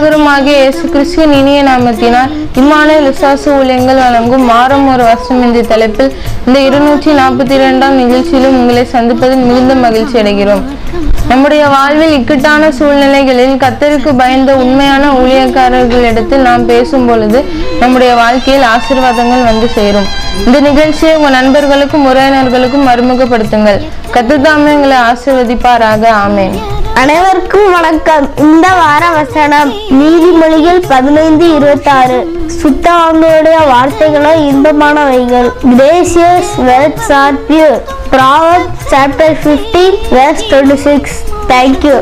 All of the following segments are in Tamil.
கத்தரும் ரட்சகருமாகிய இயேசு கிறிஸ்துவின் இனிய நாமத்தினால் இம்மான விசுவாச ஊழியங்கள் வழங்கும் மாறும் ஒரு வருஷம் என்ற தலைப்பில் இந்த இருநூற்றி நாற்பத்தி இரண்டாம் நிகழ்ச்சியிலும் உங்களை சந்திப்பதில் மிகுந்த மகிழ்ச்சி அடைகிறோம். நம்முடைய வாழ்வில் இக்கட்டான சூழ்நிலைகளில் கத்தருக்கு பயந்த உண்மையான ஊழியக்காரர்களிடத்தில் நாம் பேசும் பொழுது நம்முடைய வாழ்க்கையில் ஆசீர்வாதங்கள் வந்து சேரும். இந்த நிகழ்ச்சியை உங்கள் நண்பர்களுக்கும் உறவினர்களுக்கும் அறிமுகப்படுத்துங்கள். கத்துத்தாமே உங்களை ஆசிர்வதிப்பாராக. ஆமென். அனைவருக்கும் வணக்கம். இந்த வார வசனம் நீதிமொழிகள் பதினைந்து இருபத்தி ஆறு சுத்தவாங்களுடைய வார்த்தைகளோ இன்பமானவைகள். Gracious words are pure Proverbs chapter fifteen verse twenty six thank you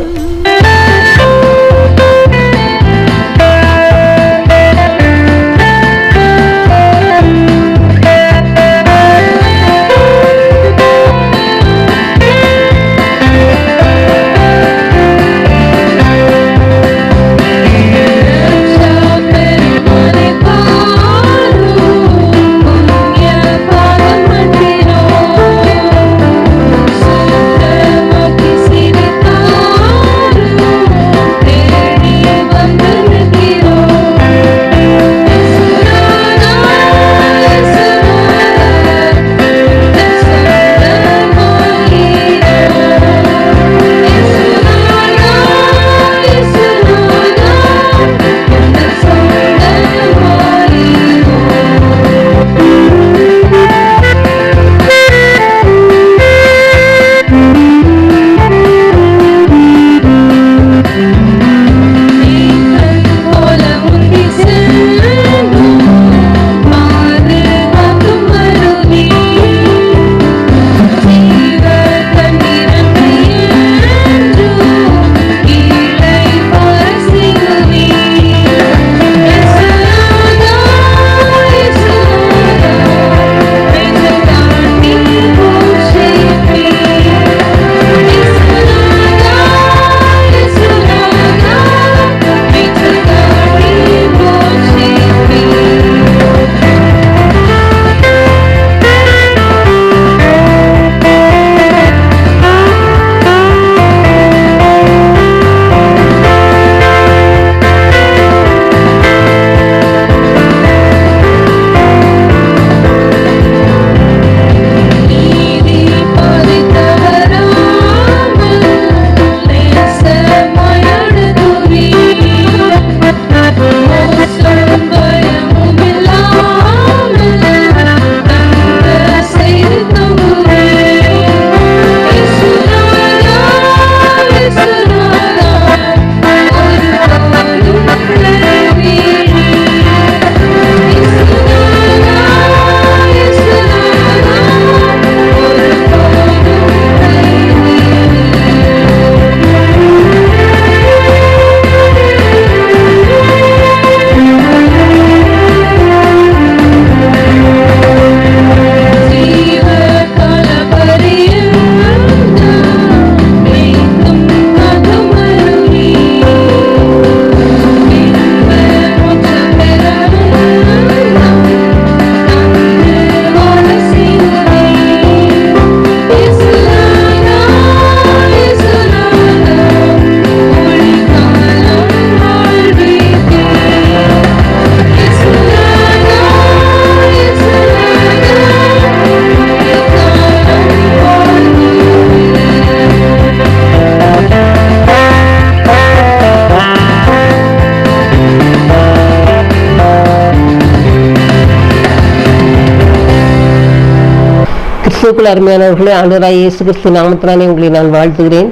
கிறிஸ்துக்குள் அருமையானவர்களே ஆண்டராய் இயேசு கிறிஸ்து நாமத்தினாலே உங்களை நான் வாழ்த்துகிறேன்.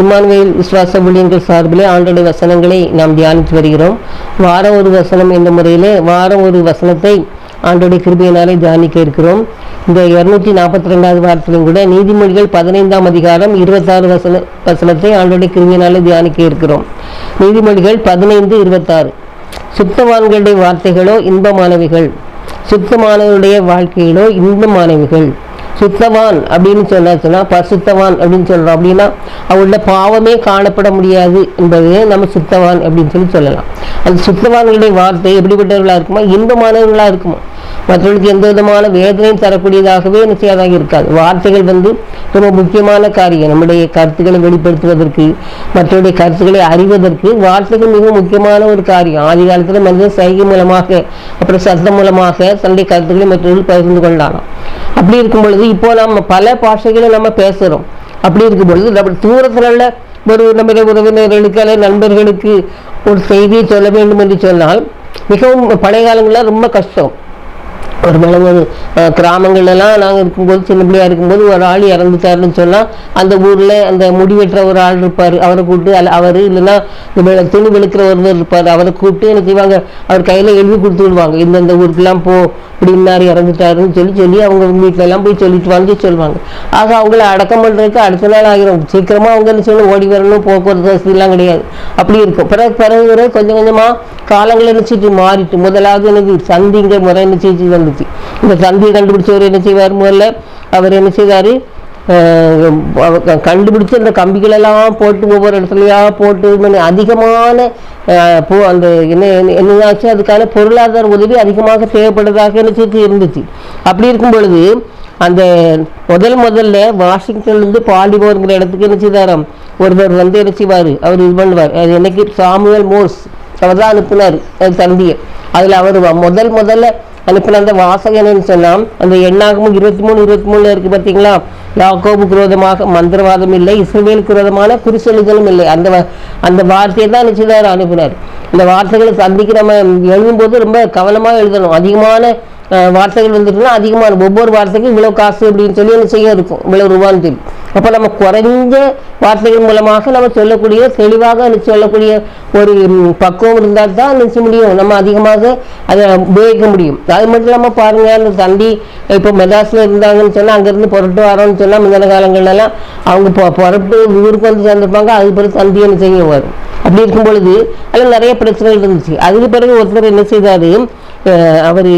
இம்மானுவேல் விசுவாச ஊழியர்கள் சார்பிலே ஆண்டோடைய வசனங்களை நாம் தியானித்து வருகிறோம். வாரம் ஒரு வசனம் என்ற முறையிலே வாரம் ஒரு வசனத்தை ஆண்டோடைய கிருபையினாலே தியானிக்க இருக்கிறோம். இந்த இருநூற்றி நாற்பத்தி ரெண்டாவது வாரத்திலும் கூட நீதிமொழிகள் பதினைந்தாம் அதிகாரம் இருபத்தாறு வசன வசனத்தை ஆண்டோடைய கிருபையினாலே தியானிக்க இருக்கிறோம். நீதிமொழிகள் பதினைந்து இருபத்தாறு. சுத்தவான்களுடைய வார்த்தைகளோ இன்பமானவைகள். சுத்தமானவருடைய வாழ்க்கையிலோ இன்பமானவைகள். சுத்தவான் அப்படின்னு சொன்னா பசுத்தவான் அப்படின்னு சொல்றோம். அப்படின்னா அவங்களோட பாவமே காணப்பட முடியாது என்பதே நம்ம சுத்தவான் அப்படின்னு சொல்லி சொல்லலாம். அந்த சுத்தவான்களுடைய வார்த்தை எப்படிப்பட்டவர்களா இருக்குமா இன்பமானவர்களா இருக்குமா மற்றவர்களுக்கு எந்த விதமான வேதனையும் தரக்கூடியதாகவே நிச்சயமாக இருக்காது. வார்த்தைகள் வந்து ரொம்ப முக்கியமான காரியம். நம்முடைய கருத்துக்களை வெளிப்படுத்துவதற்கு மற்றவருடைய கருத்துக்களை அறிவதற்கு வார்த்தைகள் மிக முக்கியமான ஒரு காரியம். ஆதி காலத்தில் மனிதன் சைகை மூலமாக அப்புறம் சத்தம் மூலமாக தன்னுடைய கருத்துக்களை மற்றவர்கள் பகிர்ந்து கொள்ளலாம் அப்படி இருக்கும் பொழுது இப்போ நம்ம பல பாஷைகளை நம்ம பேசுகிறோம் அப்படி இருக்கும் பொழுது நம்ம தூரத்தில் உள்ள ஒரு நம்முடைய உறவினர்களுக்கு அல்லது நண்பர்களுக்கு ஒரு செய்தியை சொல்ல வேண்டும் என்று சொன்னால் மிகவும் பழைய காலங்களில் ரொம்ப கஷ்டம். ஒரு மேலே ஒரு கிராமங்கள்லாம் நாங்கள் இருக்கும்போது சின்ன பிள்ளையாக இருக்கும்போது ஒரு ஆள் இறந்துட்டாருன்னு சொன்னால் அந்த ஊரில் அந்த முடி வெட்டுற ஒரு ஆள் இருப்பார். அவரை கூப்பிட்டு அல்ல அவர் இல்லைன்னா இந்த துணி வெளுக்கிற ஒருவர் இருப்பார். அவரை கூப்பிட்டு என்ன செய்வாங்க அவர் கையில் எழுதி கொடுத்து விடுவாங்க. இந்தந்த ஊருக்கெல்லாம் போ இப்படின்னாரு இறந்துட்டாருன்னு சொல்லி சொல்லி அவங்க வீட்டிலலாம் போய் சொல்லிட்டு வந்து சொல்லுவாங்க. ஆக அவங்கள அடக்கம் பண்ணுறதுக்கு அடுத்த நாள் ஆகிரும். சீக்கிரமாக அவங்க என்ன சொல்லணும் ஓடி வரணும் போக்குவரத்து வசதிலாம் கிடையாது. அப்படி இருக்கும். பிறகு பிறகு கொஞ்சம் கொஞ்சமாக காலங்கள் நினைச்சிட்டு மாறிட்டு முதலாவது எனக்கு சந்திங்கிற முறை என்ன இருந்துச்சு இந்த சந்தியை கண்டுபிடிச்சவர் என்ன செய்வார் முதல்ல? அவர் என்ன செய்தார்? கண்டுபிடிச்ச அந்த கம்பிகளெல்லாம் போட்டு ஒவ்வொரு இடத்துலையா போட்டு அதிகமான போ அந்த என்ன என்ன- அதுக்கான பொருளாதார உதவி அதிகமாக தேவைப்படுறதாக என்ன செய்து இருந்துச்சு. அப்படி இருக்கும் பொழுது அந்த முதல் முதல்ல வாஷிங்டன்லேருந்து பாலிமோருங்கிற இடத்துக்கு என்ன செய்தாராம்? ஒருவர் வந்து என்ன செய்வார்? அவர் இது பண்ணுவார். அது என்னைக்கு? Samuel Morse. அவர் தான் அனுப்புனார் அது தந்தியை. அதில் அவர் முதல் முதல்ல அனுப்பின அந்த வாசகன் என்னன்னு சொன்னால் அந்த எண்ணாகமும் இருபத்தி மூணு இருபத்தி மூணுல இருக்கு பார்த்தீங்களா யாக்கோபு குரோதமாக மந்திரவாதம் இல்லை இஸ்ரவேலுக்கு விரோதமான குறிச்சொல்லுதலும் இல்லை. அந்த வ- அந்த வார்த்தையை தான் நிச்சயதார் அனுப்பினார். இந்த வார்த்தைகளை சந்திக்க நம்ம எழுதும்போது ரொம்ப கவனமாக எழுதணும். அதிகமான வார்த்தைகள் வந்துட்டுனா அதிகமான ஒவ்வொரு வார்த்தைக்கும் இவ்வளோ காசு அப்படின்னு சொல்லி என்ன செய்ய இருக்கும். இவ்வளோ ரூபான்னு தெரியும் அப்போ நம்ம குறைஞ்ச வார்த்தைகள் மூலமாக நம்ம சொல்லக்கூடிய தெளிவாக சொல்லக்கூடிய ஒரு பக்குவம் இருந்தால் தான் நினச்ச முடியும். நம்ம அதிகமாக அதை உபயோகிக்க முடியும். அது மட்டும் இல்லாமல் பாருங்க அந்த தண்டி இப்போ மெட்ராஸில் இருந்தாங்கன்னு சொன்னால் அங்கேருந்து புரட்டு வரோம்னு சொன்னால் முந்தின காலங்கள்லாம் அவங்க பொ புறப்பட்டு ஊருக்கு வந்து சேர்ந்துருப்பாங்க. அதுக்கு பிறகு தந்தி என்ன செய்ய வரும் அப்படி இருக்கும் பொழுது அதில் நிறைய பிரச்சனைகள் இருந்துச்சு. அதுக்கு பிறகு ஒருத்தர் என்ன செய்தார்? அவர்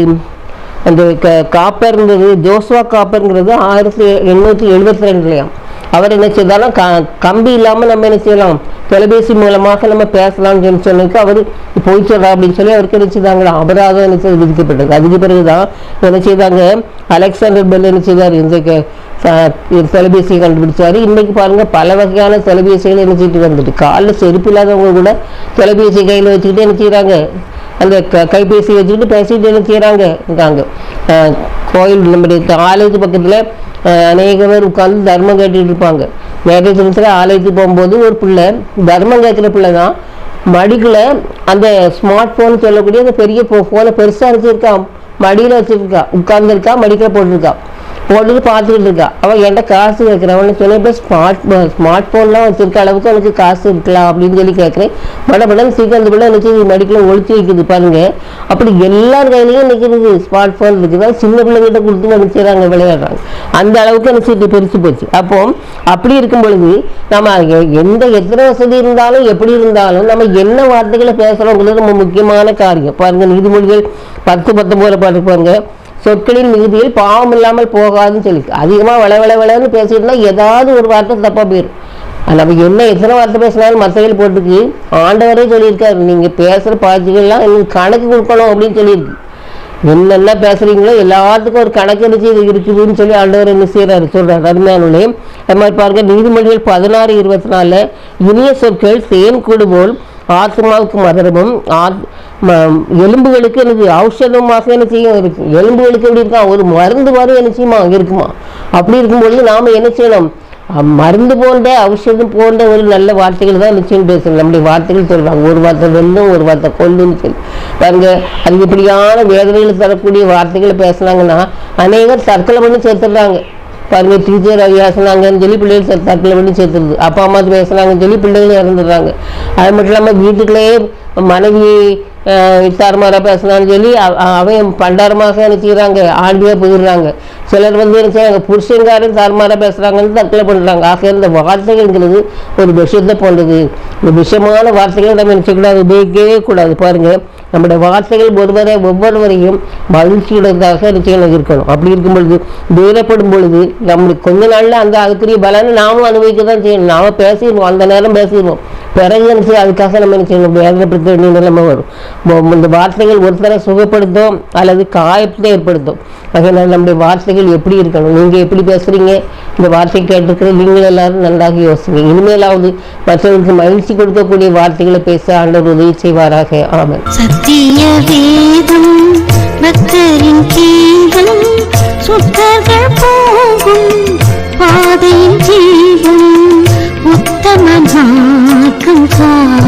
அந்த க காப்பர்ங்கிறது ஜோஸ்வா காப்பர்ங்கிறது ஆயிரத்தி எண்ணூற்றி எழுபத்தி ரெண்டுலையாம். அவர் என்ன செய்தாலும் க கம்பி இல்லாமல் நம்ம என்ன செய்யலாம்? தொலைபேசி மூலமாக நம்ம பேசலாம்னு சொல்லி சொன்னதுக்கு அவர் போய் சொல்றா அப்படின்னு சொல்லி அவருக்கு என்ன செய்தாங்களா? அபராதம் என்ன செய்து விதிக்கப்பட்டது. அதுக்கு பிறகுதான் என்ன செய்தாங்க? அலெக்சாண்டர் பெல் என்ன செய்தார்? இந்த க- தொலைபேசியை கண்டுபிடிச்சார். இன்னைக்கு பாருங்க பல வகையான தொலைபேசிகள் என்ன செய்யிட்டு வந்துட்டு காலில் செருப்பு இல்லாதவங்க கூட தொலைபேசி கையில் வச்சுக்கிட்டு என்ன செய்கிறாங்க அந்த க கைபேசி வச்சுக்கிட்டு பேசிகிட்டு என்ன செய்கிறாங்க இருக்காங்க. கோயில் நம்முடைய ஆலயத்து பக்கத்தில் அநேக பேர் உட்காந்து தர்மம் கேட்டுட்டு இருப்பாங்க. மேகத்தில் ஆலயத்துக்கு போகும்போது ஒரு பிள்ளை தர்மம் கேட்குற பிள்ளை தான். மடிக்கில் அந்த ஸ்மார்ட் ஃபோன் சொல்லக்கூடிய அந்த பெரிய ஃபோனை பெருசாக வச்சுருக்கான். மடியில் வச்சுருக்கா. உட்கார்ந்துருக்கா மடிக்கில் போட்டிருக்கான் போட்டுட்டு பார்த்துக்கிட்டு இருக்கா அவன் என்கிட்ட காசு கேட்குறான் சொன்னேன் இப்போ ஸ்மார்ட் ஸ்மார்ட் ஃபோன்லாம் வச்சிருக்க அளவுக்கு அவனுக்கு காசு இருக்கலாம் அப்படின்னு சொல்லி கேட்குறேன். பட படம் சீக்கிரம் அந்த பிள்ளை நினச்சி மடிக்கல ஒழிச்சு வைக்குது பாருங்க. அப்படி எல்லார் கையிலையும் நிற்கிறது ஸ்மார்ட் ஃபோன் இருக்குது. சின்ன பிள்ளைங்கிட்ட கொடுத்து நினைச்சாங்க விளையாடுறாங்க. அந்த அளவுக்கு நினச்சிட்டு பெருசு போச்சு. அப்போ அப்படி இருக்கும் பொழுது நம்ம எந்த எத்தனை வசதி இருந்தாலும் எப்படி இருந்தாலும் நம்ம என்ன வார்த்தைகளை பேசுகிறோங்கிறது ரொம்ப முக்கியமான காரியம். பாருங்க நீதிமொழிகள் பத்து பத்தொம்போது பாட்டு பாருங்கள் சொற்களின் மிகுதியில் பாவம் இல்லாமல் போகாதுன்னு சொல்லி அதிகமாக வள வள வளன்னு பேசிட்டுனா ஏதாவது ஒரு வார்த்தை தப்பாக போயிடும் நம்ம என்ன எத்தனை வார்த்தை பேசினாலும் மற்றவர்கள் போட்டுக்கு. ஆண்டவரே சொல்லியிருக்காரு நீங்கள் பேசுகிற பாய்ச்சிகள்லாம் எனக்கு கணக்கு கொடுக்கணும் அப்படின்னு சொல்லியிருக்கு. என்னென்ன பேசுகிறீங்களோ எல்லாத்துக்கும் ஒரு கணக்கு அடிச்சு இது இருக்குதுன்னு சொல்லி ஆண்டவர் என்ன செய்யறாரு சொல்கிறார் அருமையானுள்ளே அது மாதிரி பாருங்க நீதிமொழிகள் பதினாறு இருபத்தி நாலில் இனிய சொற்கள் தேன் கூடுபோல் ஆத்மாவுக்கு மதுரமும் ஆத்- ம- எலும்புகளுக்கு எனக்கு ஔஷதமாக என்ன செய்யும்? இருக்கு எலும்புகளுக்கு எப்படி இருக்கா? ஒரு மருந்து மாதிரி என்ன செய்யுமா? இருக்குமா? அப்படி இருக்கும்பொழுது நாம என்ன செய்யணும்? மருந்து போன்ற ஔஷதம் போன்ற ஒரு நல்ல வார்த்தைகள் தான் நிச்சயம் பேசணும். நம்முடைய வார்த்தைகள் சொல்லுவாங்க ஒரு வார்த்தை வெல்லும் ஒரு வார்த்தை கொல்லுன்னு சொல்லி. பாருங்க அது இப்படியான வேதனைகளை தரக்கூடிய வார்த்தைகளை பேசுனாங்கன்னா அநேகர் தற்கொலை பண்ணி சேர்த்துடுறாங்க. பாருங்க டீச்சர் பேசுனாங்கன்னு சொல்லி பிள்ளைகள் செ- தற்கொலை பண்ணி சேர்த்துருது. அப்பா அம்மா பேசுனாங்கன்னு சொல்லி பிள்ளைகளும் இறந்துடுறாங்க. அது மட்டும் இல்லாமல் வீட்டுக்குள்ளேயே மனைவி தாறுமாறாக பேசினான்னு சொல்லி அவன் பண்டாரமாக என்ன செய்கிறாங்க ஆண்டியாக போயிடுறாங்க சிலர் வந்து என்ன செய்றாங்க? புருஷங்காரன் தாறுமாறாக பேசுகிறாங்கன்னு தற்கொலை பண்ணுறாங்க ஆக இந்த வார்த்தைகள்ங்கிறது ஒரு விஷயத்தை போன்றது. இந்த விஷயமான வார்த்தைகளை நம்ம நினச்சக்கூடாது உபயோகிக்கவே கூடாது. பாருங்கள் நம்முடைய வார்த்தைகள் ஒருவரை ஒவ்வொருவரையும் மகிழ்ச்சியுடையதாக நிச்சயம் இருக்கணும். அப்படி இருக்கும் பொழுது துயரப்படும் பொழுது நம்மளுக்கு கொஞ்ச நாளில் அந்த அதுக்குரிய பலனை நாமும் அனுபவிக்க தான் செய்யணும். நாம பேசிடுவோம். அந்த நேரம் பேசிடுவோம். பிறகு அதுக்காக நம்ம என்ன செய்யணும்? வேதனைப்படுத்த வேண்டிய நிலைமை வரும். இந்த வார்த்தைகள் ஒருத்தரை சுகப்படுத்தும் அல்லது காயத்தை ஏற்படுத்தும். அதனால் நம்முடைய வார்த்தைகள் எப்படி இருக்கணும்? நீங்கள் எப்படி பேசுகிறீங்க இந்த வார்த்தை கேட்டிருக்கிற நீங்கள் எல்லாரும் நன்றாக யோசிங்க. இனிமேலாவது மற்றவர்களுக்கு மகிழ்ச்சி கொடுக்கக்கூடிய வார்த்தைகளை பேச ஆண்டவர் உதவி செய்வாராக. ஆமன். சத்திய வேதம் பக்தரின் கீதம் சுத்தர்கள் போகும் பாதையின் ஜீவ অহংকার